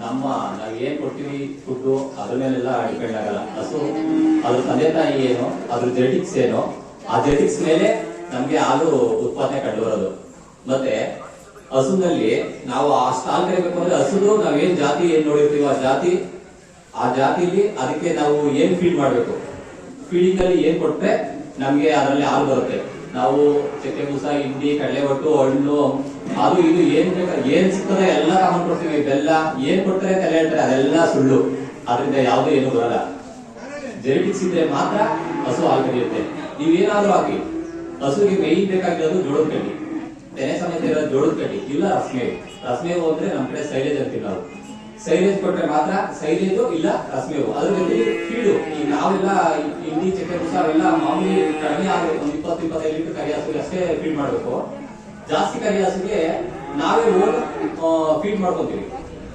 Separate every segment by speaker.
Speaker 1: ನಮ್ಮ ನಾವ್ ಏನ್ ಕೊಡ್ತೀವಿ ಫುಡ್ ಅದ್ರ ಮೇಲೆಲ್ಲ ಡಿಪೆಂಡ್ ಆಗಲ್ಲ. ಹಸು ಅದ್ರ ತಂದೆ ತಾಯಿ ಏನು, ಅದ್ರ ಜೆಟಿಕ್ಸ್ ಏನು, ಆ ಜೆಟಿಕ್ಸ್ ಮೇಲೆ ನಮ್ಗೆ ಹಾಲು ಉತ್ಪಾದನೆ ಕಂಡು ಬರೋದು. ಮತ್ತೆ, ಹಸುನಲ್ಲಿ ನಾವು ಆ ಸ್ಟಾಲ್ ಕರಿಬೇಕು ಅಂದ್ರೆ ಹಸುದು ನಾವೇನ್ ಜಾತಿ ಏನ್ ನೋಡಿರ್ತೀವಿ ಆ ಜಾತಿ, ಆ ಜಾತಿಲಿ ಅದಕ್ಕೆ ನಾವು ಏನ್ ಫೀಡ್ ಮಾಡ್ಬೇಕು? ಫೀಡಿಂಗ್ ಅಲ್ಲಿ ಏನ್ ಕೊಟ್ರೆ ನಮ್ಗೆ ಅದರಲ್ಲಿ ಹಾಲು ಬರುತ್ತೆ. ನಾವು ಚಕ್ಕೆ ಮುಸ, ಹಿಂಡಿ ಕಡಲೆ ಒಟ್ಟು ಹಣ್ಣು ಅದು ಇದು ಏನ್ ಬೇಕಾದ್ರೆ ಏನ್ ಸಿಗ್ತದೆ ಎಲ್ಲ ಕಾಮನ್ ಕೊಡ್ತೀವಿ ಬೆಲ್ಲ, ಏನ್ ಕೊಡ್ತಾರೆ ತಲೆ ಹೇಳ್ತಾರೆ, ಅದೆಲ್ಲ ಸುಳ್ಳು. ಅದರಿಂದ ಯಾವುದೇ ಏನು ಬರಲ್ಲ. ಜೆನೆಟಿಕ್ಸ್ ಇದ್ರೆ ಮಾತ್ರ ಹಸು ಹಾಲು ನೀವೇನಾದ್ರೂ ಹಾಕಿ ಹಸುಗೆ ಮೇಯ್ ಬೇಕಾಗಿರೋದು ಜೋಳದ ಕಡ್ಡಿ. ತೆನೆ ಸಮೇತ ಇರೋದು ಜೋಳದ ಕಡ್ಡಿ. ಇಲ್ಲ ರಸ್ಮೇವು. ರಸ್ಮೇವು ಹೋದ್ರೆ ನಮ್ ಕಡೆ ಸೈಲೇಜ್ ಅಂತೀವಿ ನಾವು ಸೈಲೇಜ್ ಕೊಟ್ಟರೆ ಮಾತ್ರ ಸೈಲೇಜು ಇಲ್ಲ ರಸ್ಮೇವು ಅದ್ರ ಜೊತೆಗೆ ಫೀಡು ಈಗ ನಾವೆಲ್ಲ ಹಿಂಡಿ ಚಕ್ಕೆ ಬೂಸ ಅವೆಲ್ಲ ಮಾಮೂಲಿ ಕಡಿಮೆ ಆಗಬೇಕು ಒಂದು ಇಪ್ಪತ್ತು ಇಪ್ಪತ್ತೈದು ಲೀಟರ್ ಕರಿ ಹಸುಗೆ ಅಷ್ಟೇ ಫೀಡ್ ಮಾಡಬೇಕು. ಜಾಸ್ತಿ ಕರಿ ಹಸುಗೆ ನಾವೇ ಓನ್ ಫೀಡ್ ಮಾಡ್ಕೊತೀವಿ.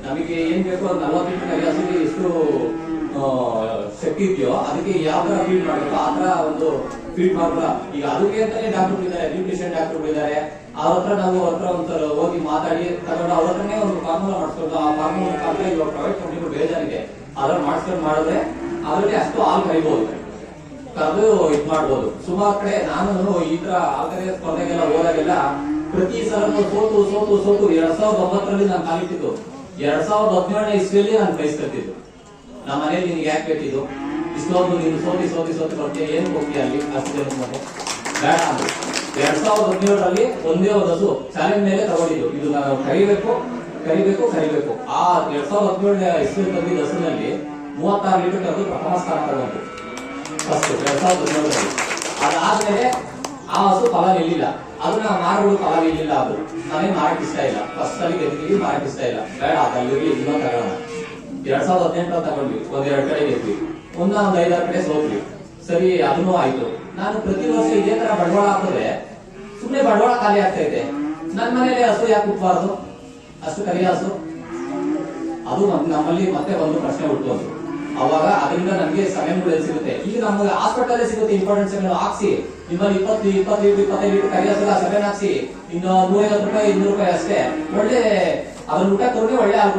Speaker 1: ನಮಗೆ ಏನ್ ಬೇಕು ನಲ್ವತ್ತು ಲೀಟರ್ ಕರಿ ಹಸುಗೆ ಎಷ್ಟು ಆ, ಶಕ್ತಿ ಇದೆಯೋ ಅದಕ್ಕೆ ಯಾವ ತರ ಫೀಡ್ ಮಾಡಬೇಕು? ಆ ತರ ಒಂದು ಫೀಡ್ ಮಾಡಲ್ಲ ಈಗ ಅದಕ್ಕೆ ಅಂತಲೇ ಡಾಕ್ಟರ್ ಇದ್ದಾರೆ ನ್ಯೂಟ್ರಿಷನ್ ಡಾಕ್ಟರ್ ಇದ್ದಾರೆ. ಅವ್ರ ಹತ್ರ ನಾವು ಅವ್ರ ಹತ್ರ ಹೋಗಿ ಮಾತಾಡಿ, ತಗೊಂಡು ಅವ್ರ ಹತ್ರನೇ ಒಂದು ಫಾರ್ಮುಲಾ ಮಾಡಿಸ್ಕೊಂಡು, ಆ ಫಾರ್ಮುಲಾ ಮುಖಾಂತರ ಇವಾಗ ಪ್ರೈವೇಟ್ ಕಂಪ್ನಿಗಳು ಬೇಜಾರಿದೆ ಅದನ್ನ ಮಾಡಿಸ್ಕೊಂಡು ಮಾಡಿದ್ರೆ ಅದರಲ್ಲಿ ಅಷ್ಟು ಹಾಲು ಕರಿಬಹುದು ಕರೆದು ಇದು ಮಾಡ್ಬೋದು. ಸುಮಾರು ಕಡೆ ನಾನು ಈ ತರ ಆಲ್ಕರೆ ಸ್ಪರ್ಧೆಗೆಲ್ಲ ಹೋದಾಗೆಲ್ಲ ಪ್ರತಿ ಸಲ ಸೋತು ಸೋತು ಸೋತು ಎರಡ್ ಸಾವಿರದ ಒಂಬತ್ತರಲ್ಲಿ ನಾನು ಕಾಲಿಟ್ಟಿದ್ದು. ಎರಡ್ ಸಾವಿರದ ಹದಿನೇಳನೇ ಇಸ್ವಿಯಲ್ಲಿ ನಾನು ಪ್ರೈಸ್ ನಮ್ಮ ಮನೇಲಿ ನಿನ್ಗೆ ಯಾಕೆ ಬೇಕಿದ್ದು? ಇಷ್ಟೊಂದು ನೀನು ಸೋತಿ ಸೋತಿ ಸೋತಿ ಕೊಡ್ತೀಯ ಏನು ಹೋಗ್ತೀಯ ಅಲ್ಲಿ? ಅಷ್ಟು ಬೇಡ ಅಂದ್ರು. ಎರಡ್ ಸಾವಿರದ ಹದಿನೇಳರಲ್ಲಿ ಒಂದೇ ಒಂದು ಹಸು ಚಾಲೆಂಜ್ ಮೇಲೆ ತಗೊಂಡಿದ್ದು. ಇದು ನಾವು ಕರಿಬೇಕು ಕರಿಬೇಕು ಕರಿಬೇಕು. ಆ ಎರಡ್ ಸಾವಿರದ ಹದಿನೇಳನೇ ಇಸ್ವಿ ತಂದಿದ್ದ ಹಸುನಲ್ಲಿ ಮೂವತ್ತಾರು ಲೀಟರ್ ಕರೆದು ಪ್ರಥಮ ಸ್ಥಾನ ತಗೊಂಡು ಫಸ್ಟ್ ಎರಡ್ ಸಾವಿರದ ಹದಿನೇಳರಲ್ಲಿ. ಅದಾದ್ಮೇಲೆ ಆ ಹಸು ಫಲ ನಿಲ್ಲಿಲ್ಲ. ಅದನ್ನ ಮಾರುಗಳು ಫಲ ನಿಲ್ಲಿಲ್ಲ ಅದು. ನಾನೇ ಮಾರಕ್ ಇಷ್ಟ ಇಲ್ಲ. ಫಸ್ಟ್ ಅಲ್ಲಿ ಗೆದ್ದಿದ್ದೀವಿ ಮಾರಕ್ ಇಷ್ಟ ಇಲ್ಲ. ಬೇಡ ಅದಲ್ಲಿ ಇನ್ನೊಂದು ತಗೋಣ. ಎರಡ್ ಸಾವಿರದ ಹದಿನೆಂಟು ತಗೊಂಡ್ವಿ. ಒಂದ್ ಎರಡ್ ಕಡೆ ಗೆದ್ವಿ ಒಂದ ಒಂದ್ ಐದಾರು ಕಡೆ ಸೋತ್ವಿ. ಸರಿ ಅದನ್ನು ಆಯ್ತು. ನಾನು ಪ್ರತಿ ವರ್ಷ ಇದೇ ತರ ಬಂಡವಾಳ ಹಾಕಿದ್ರೆ ಸುಮ್ಮನೆ ಬಂಡವಾಳ ಖಾಲಿ ಆಗ್ತೈತೆ. ನನ್ನ ಮನೇಲಿ ಹಸು ಯಾಕೆ ಹುಟ್ಟಬಾರ್ದು ಅಷ್ಟು ಕರಿ ಹಸು ಅದು ನಮ್- ನಮ್ಮಲ್ಲಿ ಮತ್ತೆ ಒಂದು ಪ್ರಶ್ನೆ ಹುಟ್ಟುವಂತು ಅವಾಗ ಅದರಿಂದ ನಮಗೆ ಸಮಯಗಳು ಸಿಗುತ್ತೆ. ಈಗ ನಮಗೆ ಹಾಸ್ಪಿಟಲ್ ಸಿಗುತ್ತೆ ಇಂಪಾರ್ಟೆಂಟ್ ಸೆವೆನ್ ಹಾಕ್ಸಿ. ನಿಮ್ಮಲ್ಲಿ ಇಪ್ಪತ್ತು ಇಪ್ಪತ್ತು ಲೀಟರ್ ಇಪ್ಪತ್ತೈದು ಲೀಟರ್ ಕರಿ ಹಸು ಸೆವೆನ್ ಹಾಕ್ಸಿ. ಇನ್ನು ನೂರೈವತ್ತು ರೂಪಾಯಿ, ಇನ್ನೂರು ರೂಪಾಯಿ ಅಷ್ಟೇ. ಒಳ್ಳೆ ಅದ್ರ ಊಟ ತಗೊಂಡು ಒಳ್ಳೆ ಹಾಲು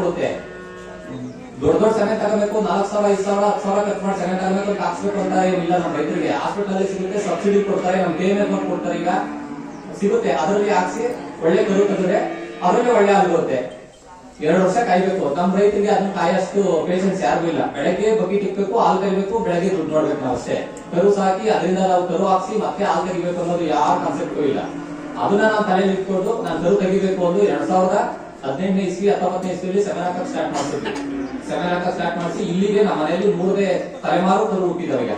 Speaker 1: ದೊಡ್ಡ ದೊಡ್ಡ ಸಮಯ ತಗೋಬೇಕು, ನಾಲ್ಕು ಸಾವಿರ, ಐದು ಸಾವಿರ, ಹತ್ತು ಸಾವಿರ ಖರ್ಚು ಮಾಡಿ ಸೆಮೆಂಟ್ ತಗೋಬೇಕು ಹಾಕ್ಸ್ಬೇಕು ಅಂತ ಏನಿಲ್ಲ ನಮ್ಮ ರೈತರಿಗೆ. ಹಾಸ್ಪಿಟಲ್ ಸಿಗುತ್ತೆ ಸಬ್ಸಿಡಿ ಕೊಡ್ತಾರೆ ನಮ್ ಪೇ ಎಫ್ ಕೊಡ್ತಾರೆ ಈಗ. ಸಿಗುತ್ತೆ, ಅದರಲ್ಲಿ ಹಾಕ್ಸಿ, ಒಳ್ಳೆ ಕರು ಅದರಲ್ಲಿ ಒಳ್ಳೆ ಆಗುತ್ತೆ ಎರಡು ವರ್ಷ ಕಾಯ್ಬೇಕು. ನಮ್ಮ ರೈತರಿಗೆ ಅದನ್ನ ಕಾಯಷ್ಟು ಪೇಷನ್ಸ್ ಯಾರಿಗೂ ಇಲ್ಲ. ಬೆಳಗ್ಗೆ ಬಕೆಟ್ ಇಕ್ಬೇಕು ಹಾಲು ಕರಿಬೇಕು, ಬೆಳಗ್ಗೆ ದುಡ್ಡು ನೋಡ್ಬೇಕು ನಾವು ಅಷ್ಟೇ. ಕರು ಸಾಕಿ, ಅದರಿಂದ ನಾವು ಕರು ಹಾಕ್ಸಿ, ಮತ್ತೆ ಹಾಲು ಕರಿಬೇಕು ಅನ್ನೋದು ಯಾವ ಕಾನ್ಸೆಪ್ಟು ಇಲ್ಲ. ಅದನ್ನ ನಾವು ತಲೆಯಲ್ಲಿ ಇಟ್ಕೊಂಡು ನಾನು ಕರು ತೆಗಿಬೇಕು ಒಂದು ಎರಡ್ ಸಾವಿರದ ಹದಿನೆಂಟನೇ ಇಸ್ವಿ, ಹತ್ತೊಂಬತ್ತನೇ ಇಸ್ವಿಯಲ್ಲಿ ಸೆವೆನ್ ಸ್ಟಾರ್ಟ್ ಮಾಡ್ತಿದ್ವಿ. ಹಾಕಕ್ ಸ್ಟಾರ್ಟ್ ಮಾಡಿಸಿ, ಇಲ್ಲಿಗೆ ನಮ್ಮ ಮನೆಯಲ್ಲಿ ಮೂರನೇ ತಲೆಮಾರು ಕರು ಹುಟ್ಟಿದವ ಈಗ.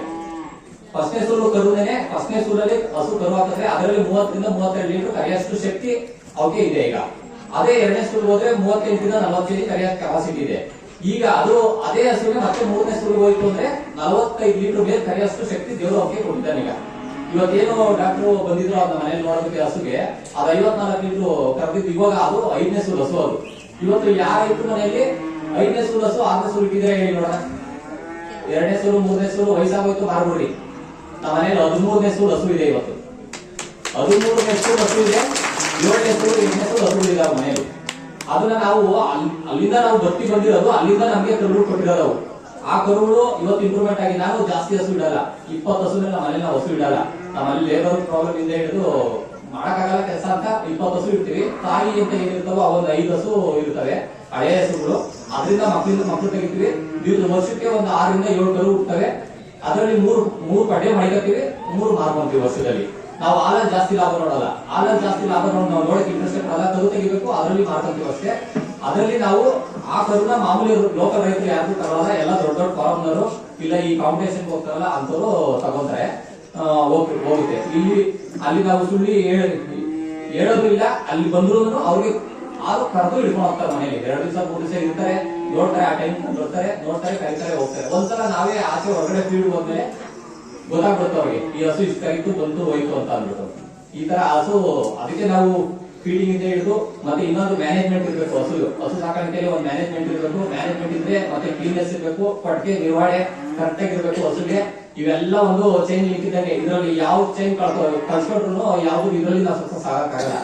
Speaker 1: ಫಸ್ಟ್ನೇ ಸೂರು ಕರುನೇನೆ ಫಸ್ಟ್ನೇ ಸೂರಲ್ಲಿ ಹಸು ಕರು ಹಾಕಿದ್ರೆ ಅದರಲ್ಲಿ ಮೂವತ್ತರಿಂದ ಮೂವತ್ತೆರಡು ಲೀಟರ್ ಕರಿಯಷ್ಟು ಶಕ್ತಿ ಅವಕ್ಕೆ ಇದೆ ಈಗ. ಅದೇ ಎರಡನೇ ಸೂರು ಹೋದ್ರೆ ಮೂವತ್ತೆಂಟರಿಂದ ನಲವತ್ತು ಕೆಜಿ ಕರೆಯ ಕೆಪಾಸಿಟಿ ಇದೆ. ಈಗ ಅದು ಅದೇ ಹಸುವಿಗೆ ಮತ್ತೆ ಮೂರನೇ ಸೂರು ಹೋಯ್ತು ಅಂದ್ರೆ ನಲವತ್ತೈದು ಲೀಟರ್ ಮೇಲೆ ಕರೆಯಷ್ಟು ಶಕ್ತಿ ದೇವರು ಅವಕ್ಕೆ ಕೊಟ್ಟಿದ್ದಾನೆ ಈಗ. ಇವತ್ತೇನು ಡಾಕ್ಟರ್ ಬಂದಿದ್ರು ಅದನ್ನ ಮನೇಲಿ ನೋಡೋದಕ್ಕೆ ಹಸುಗೆ, ಅದು ಐವತ್ನಾಲ್ಕು ಲೀಟರ್ ಕರೆದಿದ್ದು ಇವಾಗ ಅದು ಐದನೇ ಸೂರು ಹಸು ಅದು. ಇವತ್ತು ಯಾರ ಇತ್ತು ಮನೆಯಲ್ಲಿ? ಐದನೇ ಸೂರು ಹಸು ಆರನೇ ಸೂರು ಇಟ್ಟಿದ್ರೆ ಹೇಳಿ ನೋಡೋಣ ಎರಡನೇ ಸೂರು, ಮೂರನೇ ಸೂರು, ವಯಸ್ಸಾಗೋಯ್ತು ಮಾರ್ಬಿಡ್ರಿ ನಮ್ಮ ಮನೇಲಿ ಹದಿಮೂರನೇ ಸೂರು ಹಸು ಇದೆ ಇವತ್ತು. ಹದಿಮೂರನೇ ಸೂರು ಹಸು ಇದೆ, ಏಳನೇ ಸೂರು, ಎಂಟನೇ ಸೂರು ಹಸು ಇದೆ ಮನೆಯಲ್ಲಿ ಅದನ್ನ ನಾವು ಅಲ್- ಅಲ್ಲಿಂದ ನಾವು ಬತ್ತಿ ಬಂದಿರೋದು, ಅಲ್ಲಿಂದ ನಮಗೆ ಕರುಗಳು ಕೊಟ್ಟಿರೋದು. ಆ ಕರುಗಳು ಇವತ್ತು ಇಂಪ್ರೂವ್ಮೆಂಟ್ ಆಗಿ ನಾವು ಜಾಸ್ತಿ ಹಸು ಇಡಲ್ಲ. ಇಪ್ಪತ್ತು ಹಸು ನಮ್ಮ ಮನೇಲಿ ನಾವು ಹಸು ಇಡಲ್ಲ. ನಮ್ಮಲ್ಲಿ ಲೇಬರ್ ಪ್ರಾಬ್ಲಮ್ ಇಂದ ಹಿಡಿದು ಮಾಡಕ್ಕಾಗಲ್ಲ ಕೆಲಸ ಅಂತ ಇಪ್ಪತ್ತು ಹಸು ಇಡ್ತೀವಿ. ತಾಯಿ ಅಂತ ಏನಿರ್ತಾವೋ ಒಂದು ಐದು ಹಸು ಇರ್ತವೆ ಹಳೆ ಹಸುಗಳು. ಅದರಿಂದ ಮಕ್ಕಳಿಂದ ಮಕ್ಕಳು ತೆಗಿತೀವಿ. ಇವ್ರು ವರ್ಷಕ್ಕೆ ಒಂದು ಆರರಿಂದ ಏಳು ಕರು ಹುಟ್ಟುತ್ತವೆ ಅದರಲ್ಲಿ ಮೂರು ಮೂರು ಕಡೆ ಮಡಿಕತ್ತೀವಿ, ಮೂರು ಮಾರ್ಕೊಂತೀವಿ ವರ್ಷದಲ್ಲಿ. ನಾವು ಹಾಲಲ್ಲಿ ಜಾಸ್ತಿ ಲಾಭ ನೋಡಲ್ಲ. ಹಾಲಲ್ಲಿ ಜಾಸ್ತಿ ಲಾಭ ನೋಡಿ, ನಾವು ನೋಡಕ್ಕೆ ಇಂಟ್ರೆಸ್ಟ್ ಕೊಡಲ್ಲ ಕರು ತೆಗಿಬೇಕು, ಅದರಲ್ಲಿ ಮಾರ್ಕೊಂತೀವಿ ಅಷ್ಟೇ. ಅದರಲ್ಲಿ ನಾವು ಆ ಕರುನ ಮಾಮೂಲಿ ಲೋಕಲ್ ರೈತರು ಯಾರು ತಗೊಳ್ಳಲ್ಲ ಎಲ್ಲ ದೊಡ್ಡ ದೊಡ್ಡ ಫಾರ್ಮ್ನವರು ಇಲ್ಲ ಈ ಕಾಂಪಿಟೇಷನ್ಗೆ ಹೋಗ್ತಾರಲ್ಲ ಅಂತವರು ತಗೊಂತಾರೆ. ಹೋಗುತ್ತೆ. ಇಲ್ಲಿ, ಅಲ್ಲಿ ನಾವು ಸುಳ್ಳಿ ಹೇಳಿದ್ವಿ ಹೇಳೋದು ಇಲ್ಲ ಅಲ್ಲಿ ಬಂದ್ರು ಅವ್ರಿಗೆ ಆರು ಕರೆದು ಹಿಡ್ಕೊಂಡು ಹೋಗ್ತಾರೆ ಮನೇಲಿ ಎರಡು ದಿವಸ, ಮೂರು ದಿವಸ ಇರ್ತಾರೆ, ನೋಡ್ತಾರೆ, ಆ ಟೈಮ್ ನೋಡ್ತಾರೆ ನೋಡ್ತಾರೆ, ಕರೀತಾರೆ, ಹೋಗ್ತಾರೆ. ಒಂದ್ಸಲ ನಾವೇ ಆಚೆ ಹೊರಗಡೆ ಫೀಲ್ಡ್ ಹೋದ್ಮೇಲೆ ಗೊತ್ತಾಗ್ಬಿಡುತ್ತೆ ಅವ್ರಿಗೆ. ಈ ಹಸು ಇಷ್ಟ ಕರೀತು ಬಂತು, ಹೋಯ್ತು ಅಂತ ಅಂದ್ಬಿಟ್ಟು. ಈ ತರ ಹಸು, ಅದಕ್ಕೆ ನಾವು ಫೀಡಿಂಗ್ ಇಂದ ಹಿಡಿದು ಮತ್ತೆ ಇನ್ನೊಂದು ಮ್ಯಾನೇಜ್ಮೆಂಟ್ ಇರಬೇಕು ಹಸು. ಹಸು ಸಾಕಾಣಿಕೆಯಲ್ಲಿ ಒಂದು ಮ್ಯಾನೇಜ್ಮೆಂಟ್ ಇರಬೇಕು. ಮ್ಯಾನೇಜ್ಮೆಂಟ್ ಇದ್ರೆ ಮತ್ತೆ ಕ್ಲೀನ್ನೆಸ್ ಇರಬೇಕು, ಪಟ್ಕೆ, ನಿರ್ವಹಣೆ ಕರೆಕ್ಟ್ ಆಗಿರ್ಬೇಕು ಹಸುಗೆ. ಇವೆಲ್ಲ ಒಂದು ಚೈನ್ ಲಿಂಕ್ ಇದ್ದಂಗೆ ಇದರಲ್ಲಿ ಯಾವ ಚೈನ್ ಕಳ್ಸ್ಕೊಟ್ರು ಯಾವ್ದು ಇದರಲ್ಲಿ ನಾವು ಸಕ್ಸಸ್ ಆಗಕ್ಕಾಗಲ್ಲ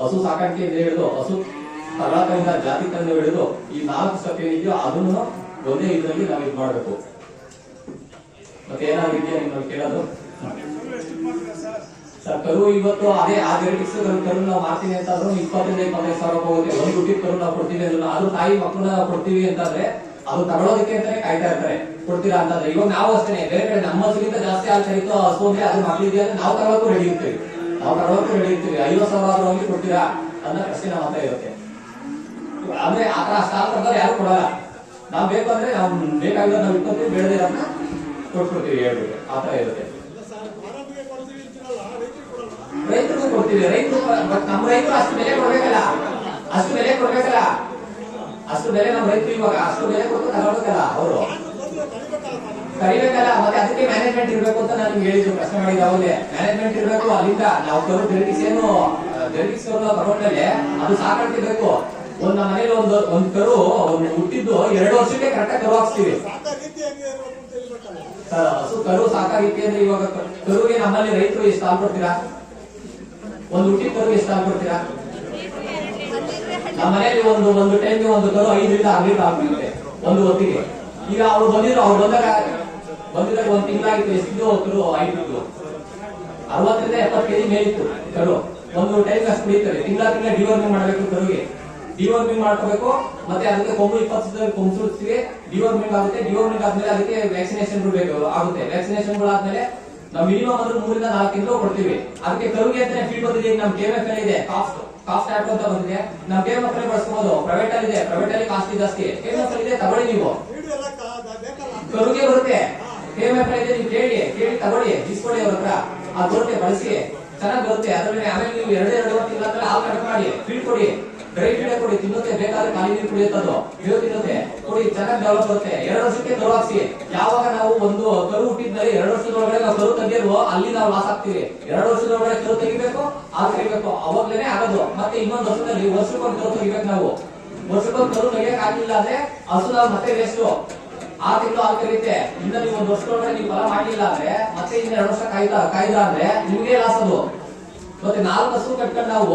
Speaker 1: ಹಸು ಸಾಕಾಣಿಕೆ ಇಂದ ಹಿಡಿದು ಹಸು ಕರ್ನಾಟಕದಿಂದ ಜಾತಿ ತಂದು ಹಿಡಿದು ಈ ನಾಲ್ಕು ಸ್ಟೆಪ್ ಏನಿದೆಯೋ ಅದನ್ನು ಒಂದೇ ಇದರಲ್ಲಿ ನಾವು ಇದು ಮಾಡಬೇಕು. ಮತ್ತೆ ಏನಾಗಿದೆಯಾ ನಿಮ್ಮಲ್ಲಿ ಕೇಳೋದು? ಸರ್, ಕರು ಇವತ್ತು ಅದೇ ಆ ಜೆನೆಟಿಕ್ಸ್ ಕರು ನಾವು ಮಾಡ್ತೀನಿ ಅಂತ ಆದ್ರೂ ಇಪ್ಪತ್ತರಿಂದ ಇಪ್ಪತ್ತೈದು ಸಾವಿರ ಹೋಗುತ್ತೆ. ಒಂದು ಹುಟ್ಟಿದ ಕರು ನಾವು ಕೊಡ್ತೀವಿ ಅದನ್ನ ಆದ್ರೂ ತಾಯಿ ಮಕ್ಕಳನ್ನ ಕೊಡ್ತೀವಿ ಅಂತಂದ್ರೆ ಅದು ತಗೊಳೋದಕ್ಕೆ ಅಂತಾನೆ ಕಾಯ್ತಾ ಇರ್ತಾರೆ. ಕೊಡ್ತೀರಾ ಅಂತಂದ್ರೆ, ಇವಾಗ ನಾವು ಅಷ್ಟೇ ಬೇರೆ ಕಡೆ ನಮ್ಮ ಹಸುಗಿಂತ ಜಾಸ್ತಿ ಹಾಲು ಕರೀತು ಹಸು ಅಂದ್ರೆ ಅದು ಮಕ್ಕಳಿದೆ ಅಂದ್ರೆ ನಾವು ತಗೊಳ್ಳೋಕ್ಕೂ ರೆಡಿ ಇರ್ತೀವಿ ನಾವು ತಗೊಳ್ಳೋಕ್ಕೂ ರೆಡಿ ಇರ್ತೀವಿ ಐವತ್ತು ಸಾವಿರ ಹೋಗಿ ಕೊಡ್ತೀರಾ? ಅನ್ನೋ ಪ್ರಶ್ನೆ ನಮ್ಮ ಹತ್ರ ಇರುತ್ತೆ ಅಂದ್ರೆ ಆ ತರ ಅಷ್ಟು ಹಾಲು ಯಾರು ಕೊಡಲ್ಲ. ನಾವು ಬೇಕು ಅಂದ್ರೆ ನಾವು ಬೇಕಾಗಿರೋ ನಾವು ಇಟ್ಕೊತೀವಿ, ಬೇಡದಿರೋದನ್ನ ಕೊಟ್ಕೊಡ್ತೀವಿ ಹೇಳ್ಬಿಟ್ಟು. ಆ ತರ ಇರುತ್ತೆ. ರೈತರು ಕೊಡ್ತೀವಿ. ರೈತರು ನಮ್ಮ ರೈತರು ಅಷ್ಟು ಬೆಲೆ ಕೊಡ್ಬೇಕಲ್ಲ. ಅಷ್ಟು ಬೆಲೆ ಕೊಡ್ಬೇಕಲ್ಲ. ಅಷ್ಟು ಬೆಲೆ ನಮ್ಮ ರೈತರು ಇವಾಗ ಅಷ್ಟು ಬೆಲೆ ಕೊಟ್ಟು ತಗೊಳ್ಬೇಕಲ್ಲ ಅವರು. ಕರಿಬೇಕಲ್ಲ ಮತ್ತೆ ಅದಕ್ಕೆ ಮ್ಯಾನೇಜ್ಮೆಂಟ್ ಇರಬೇಕು ಅಂತ ನಾನು ಹೇಳಿದ್ರು, ಪ್ರಶ್ನೆ ಮಾಡಿದ ಅವಾಗಲೇ ಮ್ಯಾನೇಜ್ಮೆಂಟ್ ಇರಬೇಕು, ಅಲ್ಲಿಂದ ನಾವು ಕರು ಜೆನೆಟಿಕ್ಸ್ ಏನು ಜೆನೆಟಿಕ್ಸ್ ತಗೊಂಡ್ಮೇಲೆ ಅದು ಸಾಕಾಗ್ತಿರ್ಬೇಕು ಒಂದ್ ನಮ್ಮ ಮನೇಲಿ ಒಂದು, ಒಂದ್ ಕರು ಒಂದು ಹುಟ್ಟಿದ್ದು ಎರಡು ವರ್ಷಕ್ಕೆ ಕರೆಕ್ಟಾಗಿ ಕರು ಹಾಕ್ಸ್ತೀವಿ. ಸರ್ ಹಸು ಕರು ಸಾಕಾಗಿತ್ತು ಅಂದ್ರೆ ಇವಾಗ ಕರುಗೆ ನಮ್ಮಲ್ಲಿ ರೈತರು ಎಷ್ಟು ಹಾಲು ಕೊಡ್ತೀರಾ? ಒಂದು ಹುಟ್ಟಿದ ಕರುಗೆ ಎಷ್ಟು ಹಾಲು ಕೊಡ್ತೀರಾ? ನಮ್ಮ ಒಂದು ಒಂದು ಟೈಮ್ಗೆ ಒಂದು ಕರು ಐದರಿಂದ ಆರು ಲೀಟರ್ ಹಾಲು ಒಂದು ಹೊತ್ತಿಗೆ. ಈಗ ಅವ್ರು ಬಂದಿದ್ರು, ಅವ್ರು ಬಂದಾಗ ಬಂದಿದ್ದಾಗ ಒಂದ್ ತಿಂಗಳಾಗಿತ್ತು ಎಷ್ಟು ಹೋಗ್ತರು ಐದು ಅರವತ್ತರಿಂದ ಎಪ್ಪತ್ತು ಕೆಜಿ ಮೇಲಿತ್ತು ಕರು. ಒಂದು ಟೈಮ್ ಅಷ್ಟು ಕುಡಿತಾರೆ. ತಿಂಗಳ ತಿಂಗಳ ಡಿವರ್ಮಿಂಗ್ ಮಾಡಬೇಕು ಕರುಗೆ. ಡಿವರ್ಮಿಂಗ್ ಮಾಡ್ಕೋಬೇಕು ಮತ್ತೆ ಅದಕ್ಕೆ ಕೊಂಬು ಇಪ್ಪತ್ತು ಕೊಂಬು ಸುಡ್ತೀವಿ ಡಿವರ್ಮಿಂಗ್ ಆಗುತ್ತೆ. ಡಿವರ್ಮಿಂಗ್ ಆದ್ಮೇಲೆ ಅದಕ್ಕೆ ವ್ಯಾಕ್ಸಿನೇಷನ್ ಬೇಕು ಆಗುತ್ತೆ. ವ್ಯಾಕ್ಸಿನೇಷನ್ ಆದ್ಮೇಲೆ ನಾವು ಮಿನಿಮಮ್ ಅಂದ್ರೆ ಮೂರಿಂದ ನಾಲ್ಕು ತಿಂಗಳು ಕೊಡ್ತೀವಿ. ಅದಕ್ಕೆ ಕರುಗೆ ಅಂತಾನೆ ಫೀಡ್ ಬಂದಿದೆ. ನಮ್ ಕೆಎಫ್ ಇದೆ. ಕಾಸ್ಟ್ ಕಾಸ್ಟ್ ಆಪ್ ಅಂತ ಬಂದಿದೆ. ನಾವು ಕೆಎಫ್ ಅಲ್ಲಿ ಬಳಸ್ಕೋಬಹುದು ಪ್ರೈವೇಟ್ ಅಲ್ಲಿ ಇದೆ. ಪ್ರೈವೇಟ್ ಅಲ್ಲಿ ಕಾಸ್ಟ್ ಜಾಸ್ತಿ. ಕೆಎಫ್ ಅಲ್ಲಿ ಇದೆ. ತಗೊಳ್ಳಿ ನೀವು. ಕರುಗೆ ಬರುತ್ತೆ. ಕೆಎಂಎಫ್ ಇದೆ ನೀವು ಕೇಳಿ ಕೇಳಿ ತಗೊಳ್ಳಿ ಇಸ್ಕೊಳ್ಳಿ ಅವ್ರ ಹತ್ರ. ಆ ಬರುತ್ತೆ ಬಳಸಿ, ಚೆನ್ನಾಗಿ ಬರುತ್ತೆ. ಅದ್ರಲ್ಲಿ ಆಮೇಲೆ ನೀವು ಎರಡು ಎರಡು ತಿಂಗಳ ಹತ್ರ ಹಾಲು ಕಟ್ ಮಾಡಿ ಫೀಡ್ ಕೊಡಿ ಡ್ರೈ ಕೊಡಿ ತಿನ್ನುತ್ತೆ ಬೇಕಾದ್ರೆ ಖಾಲಿ ನೀರು ಕುಡಿಯುತ್ತದು ಬೇವು ತಿನ್ನುತ್ತೆ ಕೊಡಿ, ಚೆನ್ನಾಗಿ ಡೆವಲಪ್ ಬರುತ್ತೆ. ಎರಡು ವರ್ಷಕ್ಕೆ ಕರು ಯಾವಾಗ ನಾವು ಒಂದು ಕರು ಹುಟ್ಟಿದ್ದಲ್ಲಿ ಎರಡು ವರ್ಷದೊಳಗಡೆ ನಾವು ಕರು ತೆಗಿಯೋದು ಅಲ್ಲಿ ನಾವು ಲಾಸ್ ಆಗ್ತೀವಿ. ಎರಡು ವರ್ಷದೊಳಗಡೆ ಕರು ತೆಗಿಬೇಕು, ಹಾಲು ತೆಗಿಬೇಕು. ಅವಾಗ್ಲೇನೆ ಆಗೋದು. ಮತ್ತೆ ಇನ್ನೊಂದು ವರ್ಷದಲ್ಲಿ ವರ್ಷಕ್ಕೊಂದು ಕರು ತೆಗಿಬೇಕು ನಾವು. ವರ್ಷಕ್ಕೊಂದು ಕರು ತೆಗಿಯಕ್ ಆಗಿಲ್ಲ ಅಂದ್ರೆ ಹಸು ನಾವು ಮತ್ತೆ ವೇಸ್ಟ್ ಆ ತಿಂಗಳು ಆ ಕರೀತೆ ಇನ್ನ ನೀವು ಒಂದು ವರ್ಷದೊಳಗಡೆ ನೀವು ಫಲ ಮಾಡಲಿಲ್ಲ ಅಂದ್ರೆ, ಮತ್ತೆ ಇನ್ನ ಎರಡು ವರ್ಷ ಕಾಯ್ದ ಕಾಯ್ದ ಅಂದ್ರೆ ನಿಮಗೆ ಲಾಸ್ ಅದು. ಮತ್ತೆ ನಾಲ್ಕು ಹಸು ಕಟ್ಕೊಂಡು ನಾವು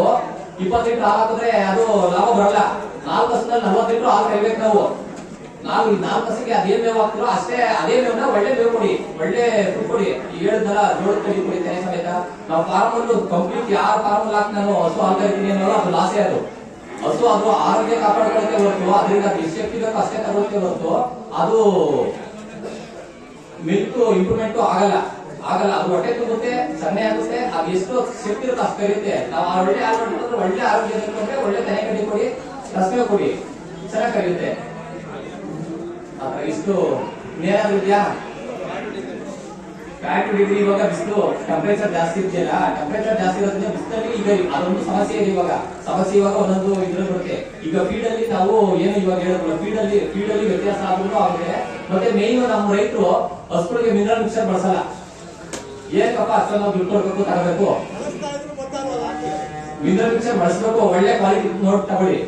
Speaker 1: ಇಪ್ಪತ್ತೆಂಟು ಹಾಕಿದ್ರೆ ಅದು ಲಾಭ ಬರಲ್ಲ. ನಾಲ್ಕು ಹಸುನಲ್ಲಿ ನಲ್ವತ್ತು ಲೀಟರ್ ಹಾಲು ಕರಿಬೇಕು ನಾವು. ನಾವು ಈ ನಾಲ್ಕು ಹಸಿಗೆ ಅದೇ ಮೇವು ಹಾಕ್ತಿರೋ ಅಷ್ಟೇ ಅದೇ ಮೇವನ್ನ ಒಳ್ಳೆ ಮೇವು ಕೊಡಿ. ಒಳ್ಳೆ ಫುಡ್ ಕೊಡಿ. ಈ ಹೇಳಿದ್ನಲ್ಲ ಜೋಳದ ಕಡಿ ಕೊಡಿ ಸಮೇತ. ನಾವು ಫಾರ್ಮ್ ಕಂಪ್ಲೀಟ್ ಯಾರ ಫಾರ್ಮ್ ಹಾಕಿ ನಾನು ಹಸು ಹಾಲು ಕರಿತೀನಿ ಅನ್ನೋದು ಅದು ಲಾಸೇ ಅದು. ಹಸು ಅದು ಆರೋಗ್ಯ ಕಾಪಾಡ್ಕೊಳ್ಳೋಕೆ ಹೊರತು ಅದರಿಂದ ಅದು ಬೇಕೋ ಅಷ್ಟೇ ತಗೊಳ್ಳೋಕೆ ಹೊರತು ಅದು ಮಿಲ್ಕ್ ಇಂಪ್ರೂವ್ಮೆಂಟ್ ಆಗಲ್ಲ. ಆಗಲ್ಲ. ಅದು ಹೊಟ್ಟೆ ತುಂಬುತ್ತೆ ಸಣ್ಣ ಆಗುತ್ತೆ. ಅದು ಎಷ್ಟು ಶಕ್ತಿ ಇರುತ್ತೆ ಅಷ್ಟು ಕರಿಯುತ್ತೆ ನಾವು ಆ ಒಳ್ಳೆ ಆರೋಗ್ಯ ಒಳ್ಳೆ ಆರೋಗ್ಯ ಇಟ್ಕೊಂಡ್ರೆ ಒಳ್ಳೆ ತೆನೆ ಕಡ್ಡಿ ಕೊಡಿ ರಸ್ತೆ ಕೊಡಿ. ಚೆನ್ನಾಗಿ ಕರಿಯುತ್ತೆ. ಇಷ್ಟು ಏನಾದ್ರು ಇದೆಯಾ ಫ್ಯಾಟ್ ಡಿಗ್ರಿ ಇವಾಗ ಬಿಸಿಲು ಟೆಂಪರೇಚರ್ ಜಾಸ್ತಿ ಇದೆಯಲ್ಲ ಟೆಂಪರೇಚರ್ ಜಾಸ್ತಿ ಇರೋದ್ರಿಂದ ಬಿಸಿಲಲ್ಲಿ ಈಗ ಅದೊಂದು ಸಮಸ್ಯೆ ಇದೆ ಇವಾಗ. ಸಮಸ್ಯೆ ಇವಾಗ ಒಂದೊಂದು ಇದ್ರಲ್ಲಿ ಬರುತ್ತೆ. ಈಗ ಫೀಡ್ ಅಲ್ಲಿ ನಾವು ಏನು ಇವಾಗ ಹೇಳಬಹುದು ಫೀಡ್ ಅಲ್ಲಿ ಫೀಡ್ ಅಲ್ಲಿ ವ್ಯತ್ಯಾಸ ಆದ್ರೂ ಆಗುತ್ತೆ ಮತ್ತೆ ಮೇನ್ ನಮ್ಮ ರೈತರು ಹಸುಗಳಿಗೆ ಮಿನರಲ್ ಮಿಕ್ಸರ್ ಬಳಸಲ್ಲ. ಏನಕ್ಕಪ್ಪ ಅಷ್ಟೊಂದು ನಾವು ದುಡ್ಡು ಕೊಡ್ಬೇಕು, ತಗೋಬೇಕು? ಮಿನರಲ್ ಮಿಕ್ಸರ್ ಬಳಸಬೇಕು, ಒಳ್ಳೆ ಕ್ವಾಲಿಟಿ ನೋಡಿ ತಗೊಳ್ಳಿ.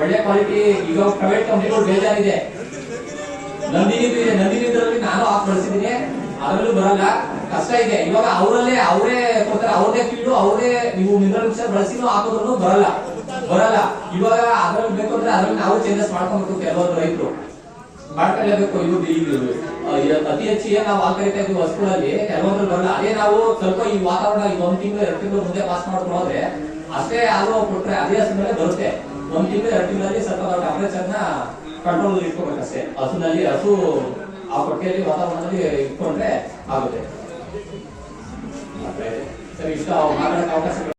Speaker 1: ಒಳ್ಳೆ ಕ್ವಾಲಿಟಿ ಈಗ ಪ್ರೈವೇಟ್ ಕಂಪ್ನಿಗಳು ಬೇಜಾರಿದೆ. ನಂದಿನಿ ಇದೆ, ನಂದಿನಿ ನಾನು ಆಫ್ ಬಳಸಿದ್ದೀನಿ. ಅದರಲ್ಲೂ ಬರಲ್ಲ. ಕಷ್ಟ ಇದೆ. ಇವಾಗ ಅವರಲ್ಲೇ ಅವರೇ ಕೊಡ್ತಾರೆ. ಅವ್ರದೇ ಫೀಲ್ಡು ಅವರೇ ನೀವು ಮಿನರಲ್ ಮಿಕ್ಸರ್ ಬಳಸಿನೂ ಹಾಕೋದ್ರು ಬರಲ್ಲ. ಬರಲ್ಲ. ಇವಾಗ ಅದ್ರಲ್ಲಿ ಬೇಕು ಅಂದ್ರೆ ಅದ್ರಲ್ಲಿ ನಾವು ಚೇಂಜಸ್ ಮಾಡ್ಕೊಬೇಕು ಕೆಲವೊಂದು ರೈತರು. ಮಾಡ್ಕೊಳ್ಳೇಬೇಕು ಇವ್ರು ಆ, ಅತಿ ಹೆಚ್ಚು ಏನ್ ನಾವು ಹಾಲ್ ಕರಿತಾ ವಸ್ತುಗಳಲ್ಲಿ ಕೆಲವೊಂದು ಬರಲ್ಲ. ಅದೇ ನಾವು ಸ್ವಲ್ಪ ಈ ವಾತಾವರಣ ಈ ಒಂದ್ ತಿಂಗಳು ಎರಡು ತಿಂಗಳು ಮುಂದೆ ಪಾಸ್ ಮಾಡ್ಕೊಂಡು ಹೋದ್ರೆ ಅಷ್ಟೇ ಹಾಲು ಕೊಟ್ರೆ ಅದೇ ಸಮಯ ಬರುತ್ತೆ. ಒಂದ್ ತಿಂಗಳು ಎರಡು ತಿಂಗಳಲ್ಲಿ ಸ್ವಲ್ಪ ನಾವು ಟೆಂಪರೇಚರ್ ಕಂಟ್ರೋಲ್ ಇಟ್ಕೋಬೇಕಷ್ಟೇ. ಹಸುನಲ್ಲಿ ಹಸು ಆ ಕೊಟ್ಟಿಗೆಯಲ್ಲಿ ವಾತಾವರಣದಲ್ಲಿ ಇಟ್ಕೊಂಡ್ರೆ ಆಗುತ್ತೆ. ಸರಿ ಇಷ್ಟ ಮಾಡೋಕೆ ಅವಕಾಶ